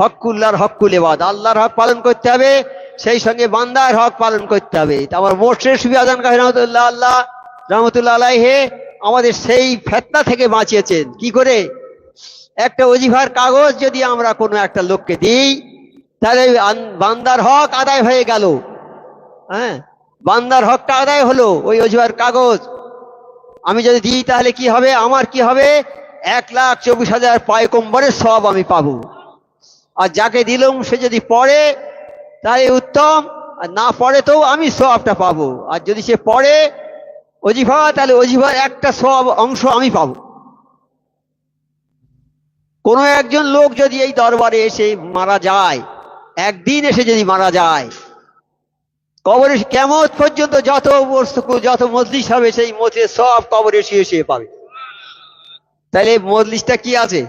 হকুল্লার Hochul এবাদ আল্লাহর হক পালন করতে হবে, সেই সঙ্গে বান্দার হক পালন করতে হবে। আমার মোর্শেদ সুবি আজান কাহি রহমতুল্লাহ আল্লাহ রহমতুল্লাহ আলাইহে আমাদের সেই ফেতনা থেকে বাঁচিয়েছেন। কি করে? একটা অজিফার কাগজ যদি আমরা কোনো একটা লোককে দিই, তাহলে বান্দার হক আদায় হয়ে গেল। হ্যাঁ? বান্দার হকটা আদায় হলো ওই অজিফার কাগজ। আমি যদি দিই, তাহলে কি হবে? আমার কি হবে? এক লাখ চব্বিশ হাজার পায়কম্বরের সব আমি পাবো। আর যাকে দিলাম সে যদি পড়ে তাহলে উত্তম, আর না পড়ে তো আমি সবটা পাবো। আর যদি সে পড়ে, অজিফা, তাহলে অজিফার একটা সব অংশ আমি পাবো। কোনো একজন লোক যদি এই দরবারে এসে মারা যায়, একদিন এসে যদি মারা যায়, কবরে কেমন পর্যন্ত যত বস্তু, যত মজলিস হবে, সেই মজলিস সব কবরে শুয়ে শুয়ে পাবে। তাহলে মজলিসটা কি আছে?